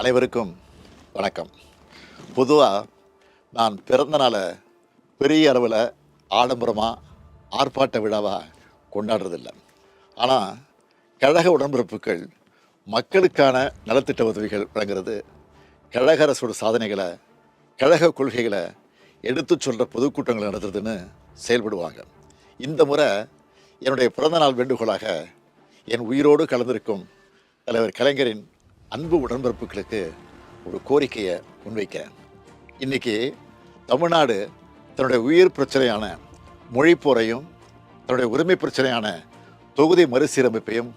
அனைவருக்கும் வணக்கம். பொதுவாக நான் பிறந்த நாளை பெரிய அளவில் ஆடம்பரமாக ஆர்ப்பாட்ட விழாவாக கொண்டாடுறதில்லை. ஆனால் கழக உடன்பிறப்புகள் மக்களுக்கான நலத்திட்ட உதவிகள் வழங்குறது கழக அரசோட சாதனைகளை கழக கொள்கைகளை எடுத்துச் சொல்கிற பொதுக்கூட்டங்கள் நடத்துறதுன்னு செயல்படுவாங்க. இந்த முறை என்னுடைய பிறந்தநாள் வேண்டுகோளாக என் உயிரோடு கலந்திருக்கும் தலைவர் கலைஞரின் அன்பு உடன்பிறப்புகளுக்கு ஒரு கோரிக்கையை முன்வைக்கிறேன் இன்னைக்கு தமிழ்நாடு தன்னுடைய உயிர் பிரச்சனையான மொழிப்போரையும் தன்னுடைய உரிமை பிரச்சனையான தொகுதி மறுசீரமைப்பையும்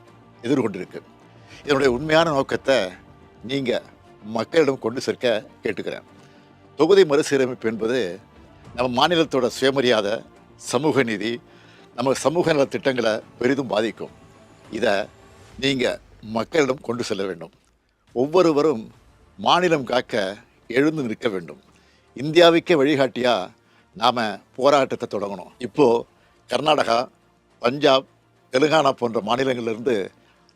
எதிர்கொண்டிருக்கு. இதனுடைய உண்மையான நோக்கத்தை நீங்கள் மக்களிடம் கொண்டு சேர்க்க கேட்டுக்கிறேன். தொகுதி மறுசீரமைப்பு என்பது நம்ம மாநிலத்தோட சுயமரியாதை சமூக நீதி நம்ம சமூக நல திட்டங்களை பெரிதும் பாதிக்கும். இதை நீங்கள் மக்களிடம் கொண்டு செல்ல வேண்டும். ஒவ்வொருவரும் மாநிலம் காக்க எழுந்து நிற்க வேண்டும். இந்தியாவுக்கே வழிகாட்டியாக நாம் போராட்டத்தை தொடங்கணும். இப்போது கர்நாடகா பஞ்சாப் தெலுங்கானா போன்ற மாநிலங்களிலிருந்து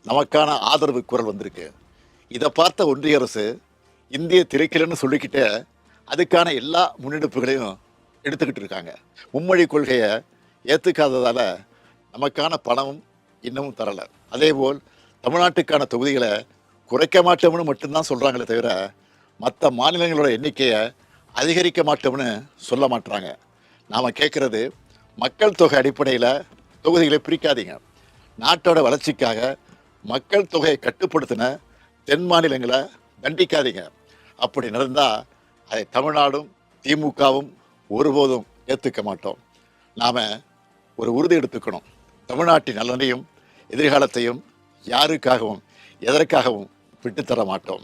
நமக்கான ஆதரவு குரல் வந்திருக்கு. இதை பார்த்த ஒன்றிய அரசு இந்திய திரைக்கலன்னு சொல்லிக்கிட்டு அதுக்கான எல்லா முன்னெடுப்புகளையும் எடுத்துக்கிட்டு இருக்காங்க. மும்மொழி கொள்கையை ஏற்றுக்காததால் நமக்கான பணமும் இன்னமும் தரலை. அதேபோல் தமிழ்நாட்டுக்கான தொகுதிகளை குறைக்க மாட்டோம்னு மட்டும்தான் சொல்கிறாங்களே தவிர மற்ற மாநிலங்களோட எண்ணிக்கையை அதிகரிக்க மாட்டோம்னு சொல்ல மாட்டுறாங்க நாம் கேட்குறது மக்கள் தொகை அடிப்படையில் தொகுதிகளை பிரிக்காதீங்க. நாட்டோட வளர்ச்சிக்காக மக்கள் தொகையை கட்டுப்படுத்தின தென் மாநிலங்களை தண்டிக்காதீங்க. அப்படி நடந்தால் அதை தமிழ்நாடும் திமுகவும் ஒருபோதும் ஏற்றுக்க மாட்டோம். நாம் ஒரு உறுதி எடுத்துக்கணும். தமிழ்நாட்டின் நலனையும் எதிர்காலத்தையும் யாருக்காகவும் எதற்காகவும் விட்டுத்தர மாட்டோம்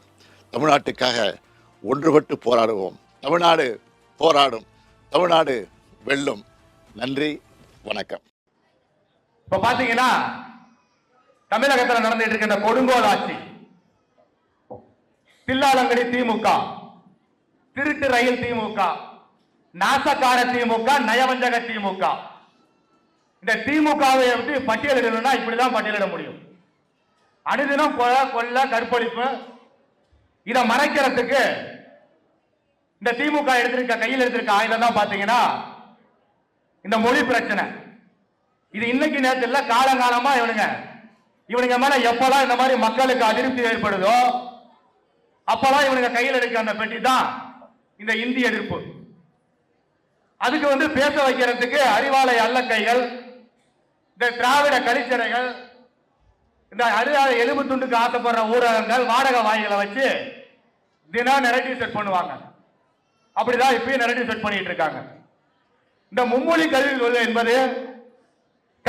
தமிழ்நாட்டுக்காக ஒன்றுபட்டு போராடுவோம். தமிழ்நாடு போராடும். தமிழ்நாடு வெல்லும். நன்றி வணக்கம். இப்ப பாத்தீங்கன்னா தமிழகத்தில் நடந்துட்டு இருக்கின்ற கொடுங்கோல் ஆட்சி. தில்லாலங்கடி திமுக திருட்டு ரயில் திமுக நாசக்கார திமுக நயவஞ்சக திமுக. இந்த திமுகவை பட்டியலிடணும்னா இப்படிதான் பட்டியலிட முடியும். அனுதினம் கொலை கொள்ள கற்பழிப்பு. இதை மறைக்கிறதுக்கு இந்த திமுக எடுத்திருக்க கையில் எடுத்திருக்க ஆயுதம் தான் பாத்தீங்கன்னா இந்த மொழி பிரச்சனை. இது இன்னைக்கு நேரத்தில் இல்ல காலங்காலமா இவனுங்க இவனுங்க மேல எப்பெல்லாம் இந்த மாதிரி மக்களுக்கு அதிருப்தி ஏற்படுதோ அப்பெல்லாம் இவனுங்க கையில் எடுக்க அந்த பெட்டி தான் இந்த இந்தி எதிர்ப்பு. அதுக்கு வந்து பேச வைக்கிறதுக்கு அறிவாலய அல்லக்கைகள் இந்த திராவிட கலிச்சரைகள் இந்த அழுதாத எலும்பு துண்டுக்கு ஆசைப்படுற ஊடகங்கள் வாடக வாய்களை வச்சு தினம் நெரட்டிவ் செட் பண்ணுவாங்க அப்படிதான் இப்பயும் நெரட்டிவ் செட் பண்ணிட்டு இருக்காங்க. இந்த மும்மொழி கல்வி கொள்கை என்பது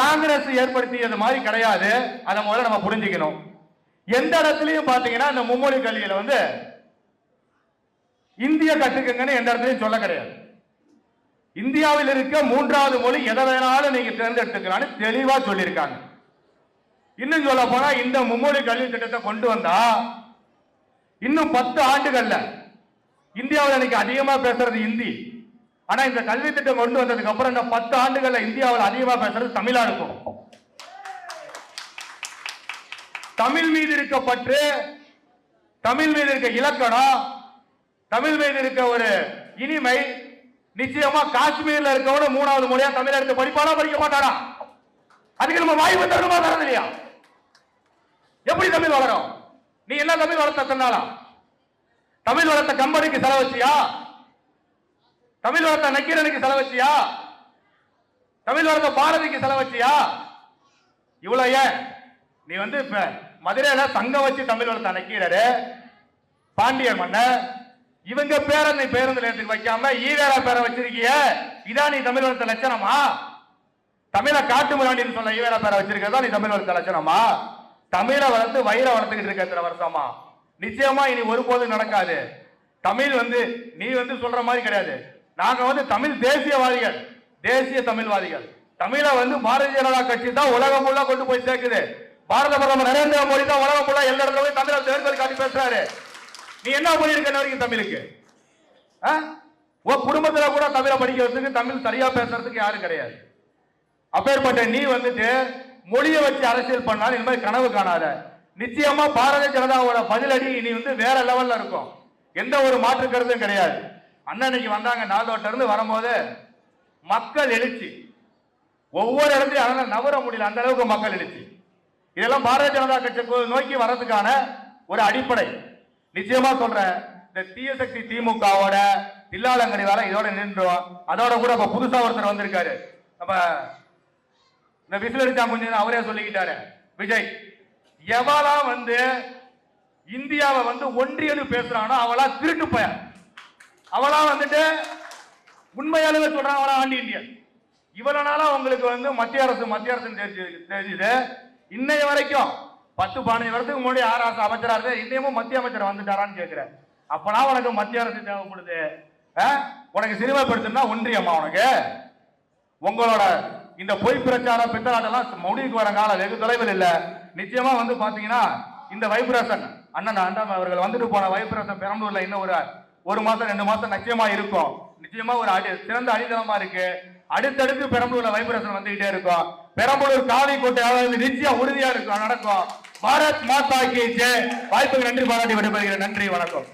காங்கிரஸ் ஏற்படுத்தியது மாதிரி கிடையாது. அதை முதல்ல நம்ம புரிஞ்சுக்கணும். எந்த இடத்துலையும் பார்த்தீங்கன்னா இந்த மும்மொழி கல்வியில வந்து இந்திய கத்துக்குங்கன்னு எந்த இடத்துலையும் சொல்ல கிடையாது. இந்தியாவில் இருக்க மூன்றாவது மொழி எதை வேணாலும் நீங்க தேர்ந்தெடுத்துக்கலாம்னு தெளிவா சொல்லியிருக்காங்க. இன்னும் சொல்ல போனா இந்த மும்மொழி கல்வி திட்டத்தை கொண்டு வந்தா இன்னும் பத்து ஆண்டுகள்ல இந்தியாவில் இன்னைக்கு அதிகமா பேசுறது இந்தி. ஆனா இந்த கல்வி திட்டம் கொண்டு வந்ததுக்கு அப்புறம் இந்த பத்து ஆண்டுகள்ல இந்தியாவில் அதிகமா பேசுறது தமிழா இருக்கும். தமிழ் மீது இருக்க பற்று தமிழ் மீது இருக்க இலக்கணம் தமிழ் மீது இருக்க ஒரு இனிமை நிச்சயமா காஷ்மீர்ல இருக்கவன மூணாவது மொழியா தமிழ் எடுத்து படிப்பானா படிக்க மாட்டானா? அதுக்கு நம்ம வாய்ப்பு தரணுமா தரது இல்லையா எப்படி தமிழ் வளரும்? நீ என்ன தமிழ் வளர்த்த சொன்னாலாம் தமிழ் வளர்த்த கம்பெனிக்கு செலவச்சியா தமிழ் வளர்த்த நக்கீரனுக்கு செலவச்சியா தமிழ் வளர்த்த பாரதிக்கு செலவச்சியா இவ்வளவு ஏன்? நீ வந்து இப்ப மதுரையில சங்கம் வச்சு தமிழ் வளர்த்த நக்கீரரு பாண்டியர் மன்னர் இவங்க பேரை நீ பேருந்து நிலையத்துக்கு வைக்காம ஈவேரா பேரை வச்சிருக்கிய இதான் நீ தமிழ் வளர்த்த லட்சணமா? தமிழை காட்டு முராண்டின்னு சொன்ன ஈவேரா பேரை வச்சிருக்கிறதா நீ தமிழ் வளர்த்த லட்சணமா? தமிழை வளர்த்து வயிற வளர்த்துக்கிட்டு இருக்க இத்தனை வருஷமா? நிச்சயமா இனி ஒருபோதும் நடக்காது. தமிழ் வந்து நீ வந்து சொல்ற மாதிரி கிடையாது. நாங்க வந்து தமிழ் தேசியவாதிகள். தேசிய தமிழ்வாதிகள். தமிழை வந்து பாரதிய ஜனதா கட்சி தான் உலகம் ஃபுல்லா கொண்டு போய் சேர்க்குது. பாரத பிரதமர் நரேந்திர மோடி தான் உலகம் ஃபுல்லா எல்லா இடத்துல போய் தமிழை தேர்தல் காட்டி பேசுறாரு. நீ என்ன பண்ணிருக்க வரைக்கும் தமிழுக்கு? ஆ? உன் குடும்பத்துல கூட தமிழை படிக்கிறதுக்கு தமிழ் சரியா பேசுறதுக்கு யாரும் கிடையாது. அப்பேற்பட்ட நீ வந்துட்டு மொழியை வச்சு அரசியல் பண்ணாலும் இந்த மாதிரி கனவு காணாத. நிச்சயமா பாரதிய ஜனதாவோட பதிலடி இனி வந்து வேற லெவல்ல இருக்கும். எந்த ஒரு மாற்று கருத்தும் கிடையாது. அண்ணனைக்கு வந்தாங்க நாலோட்ட இருந்து வரும்போது மக்கள் எழுச்சி. ஒவ்வொரு இடத்துலையும் அதனால நவர முடியல அந்த அளவுக்கு மக்கள் எழுச்சி. இதெல்லாம் பாரதிய ஜனதா கட்சி நோக்கி வர்றதுக்கான ஒரு அடிப்படை. நிச்சயமா சொல்றேன் இந்த தீயசக்தி திமுகவோட தில்லாலங்கடி வேலை இதோட நின்றோம். அதோட கூட இப்ப புதுசா ஒருத்தர் வந்திருக்காரு. நம்ம இந்த விசில் அடிச்சா கொஞ்சம் அவரே சொல்லிக்கிட்டாரு. விஜய் எவளா வந்து இந்தியாவை வந்து ஒன்றியனு பேசுறானோ அவளா திருட்டு போய. அவளா வந்துட்டு உண்மையாலுமே சொல்றான் அவளா ஆண்டி இந்தியன். இவ்வளவு நாளா உங்களுக்கு வந்து மத்திய அரசு மத்திய அரசு தெரிஞ்சு தெரிஞ்சுது. இன்னைய வரைக்கும் பத்து பதினஞ்சு வருஷத்துக்கு முன்னாடி ஆறு அரசு அமைச்சரா இருக்கு இன்னமும் மத்திய அமைச்சர் வந்துட்டாரான்னு கேட்கிறேன் அப்பனா உனக்கு மத்திய அரசு தேவைப்படுது. ஆ? உனக்கு சிறுமைப்படுத்தணும்னா ஒன்றியம்மா உனக்கு. உங்களோட இந்த பொய் பிரச்சாரம் பித்தலாட்டெல்லாம் முடிவுக்கு வர காலம் வெகு தொலைவில் இல்லை. நிச்சயமா வந்து பாத்தீங்கன்னா இந்த வைப்ரேஷன் அண்ணன் அண்ணன் அவர்கள் வந்துட்டு போன வைப்ரேஷன் பெரம்பலூர்ல இன்னும் ஒரு ஒரு மாசம் ரெண்டு மாசம் நிச்சயமா இருக்கும். நிச்சயமா ஒரு அடி சிறந்த அடித்தளமா இருக்கு. அடுத்தடுத்து பெரம்பலூர்ல வைப்ரேஷன் வந்துகிட்டே இருக்கும். பெரம்பலூர் காவி கோட்டை நிச்சயம் உறுதியா இருக்கும் நடக்கும். பாரத் மாதா கி ஜெய். வாய்ப்புக்கு நன்றி பாராட்டி விடைபெறுகிறேன். நன்றி வணக்கம்.